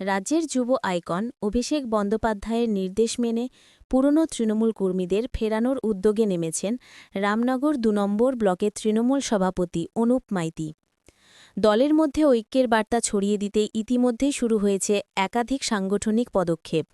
রাজ্যের যুব আইকন অভিষেক বন্দ্যোপাধ্যায়ের নির্দেশ মেনে পুরনো তৃণমূল কর্মীদের ফেরানোর উদ্যোগে নেমেছেন রামনগর দু নম্বর ব্লকের তৃণমূল সভাপতি অনুপ মাইতি। দলের মধ্যে ঐক্যের বার্তা ছড়িয়ে দিতে ইতিমধ্যেই শুরু হয়েছে একাধিক সাংগঠনিক পদক্ষেপ।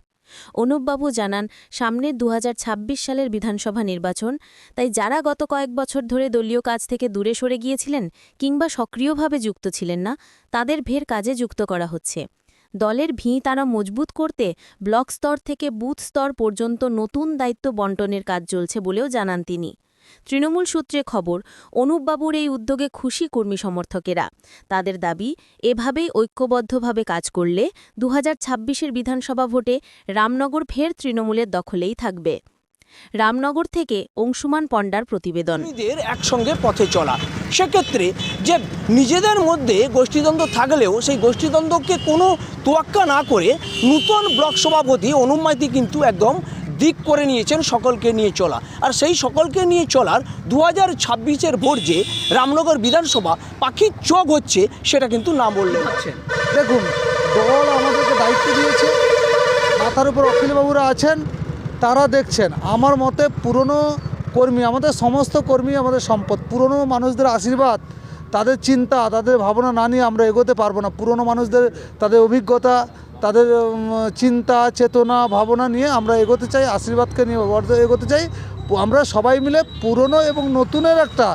অনুপবাবু জানান সামনের দু হাজার ছাব্বিশ সালের বিধানসভা নির্বাচন, তাই যারা গত কয়েক বছর ধরে দলীয় কাজ থেকে দূরে সরে গিয়েছিলেন কিংবা সক্রিয়ভাবে যুক্ত ছিলেন না, তাদের ভের কাজে যুক্ত করা হচ্ছে। দলের ভিঁ তারা মজবুত করতে ব্লক স্তর থেকে বুথ স্তর পর্যন্ত নতুন দায়িত্ব বন্টনের কাজ চলছে বলেও জানান তিনি। তৃণমূল সূত্রে খবর অনুপবাবুর এই উদ্যোগে খুশি কর্মী সমর্থকেরা। তাদের দাবি, এভাবেই ঐক্যবদ্ধভাবে কাজ করলে দু হাজার বিধানসভা ভোটে রামনগর ফের তৃণমূলের দখলেই থাকবে। রামনগর থেকে অংশুমান পণ্ডার প্রতিবেদন। একসঙ্গে পথে চলা। সেক্ষেত্রে যে নিজেদের মধ্যে গোষ্ঠীদ্বন্দ্ব থাকলেও সেই গোষ্ঠীদ্বন্দ্বকে কোনো তোয়াক্কা না করে নূতন ব্লক সভাপতি অনুমাইতি কিন্তু একদম দিক করে নিয়েছেন সকলকে নিয়ে চলা। আর সেই সকলকে নিয়ে চলার দু হাজার ছাব্বিশের ভোট যে রামনগর বিধানসভা পাখির চোখ হচ্ছে সেটা কিন্তু না বললে পারছেন দেখুন দল আমাদেরকে দায়িত্ব দিয়েছে। মাথার উপর অখিলবাবুরা আছেন। তারা দেখছেন, আমার মতে পুরনো কর্মী, আমাদের সমস্ত কর্মী আমাদের সম্পদ। পুরনো মানুষদের আশীর্বাদ, তাদের চিন্তা, তাদের ভাবনা না নিয়ে আমরা এগোতে পারব না। পুরনো মানুষদের তাদের অভিজ্ঞতা, তাদের চিন্তা, চেতনা, ভাবনা নিয়ে আমরা এগোতে চাই, আশীর্বাদকে নিয়ে এগোতে চাই। আমরা সবাই মিলে পুরনো এবং নতুনের একটা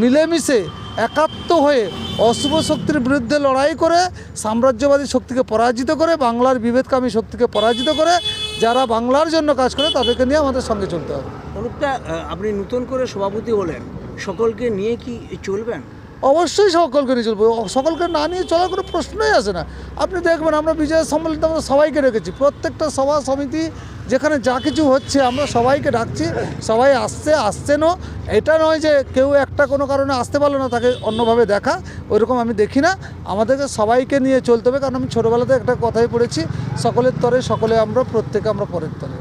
মিলেমিশে একাত্ম হয়ে অশুভ শক্তির বিরুদ্ধে লড়াই করে সাম্রাজ্যবাদী শক্তিকে পরাজিত করে বাংলার বিভেদকামী শক্তিকে পরাজিত করে যারা বাংলার জন্য কাজ করে তাদেরকে নিয়ে আমাদের সঙ্গে চলতে হবে। অনুপটা আপনি নতুন করে সভাপতি হলেন সকলকে নিয়ে কি চলবেন? অবশ্যই সকলকে নিয়ে চলবো। সকলকে না নিয়ে চলার কোনো প্রশ্নই আসে না। আপনি দেখবেন আমরা বিজয় সম্মেলনে আমরা সবাইকে রেখেছি প্রত্যেকটা সভা সমিতি যেখানে যা কিছু হচ্ছে, আমরা সবাইকে ডাকছি, সবাই আসছে, আসছেনও। এটা নয় যে কেউ একটা কোনো কারণে আসতে পারল না, তাকে অন্যভাবে দেখা, ওইরকম আমি দেখি না। আমাদেরকে সবাইকে নিয়ে চলতে হবে, কারণ আমি ছোটোবেলাতে একটা কথাই পড়েছি, সকলের তরে, সকলে আমরা, প্রত্যেকে আমরা পরের তরে।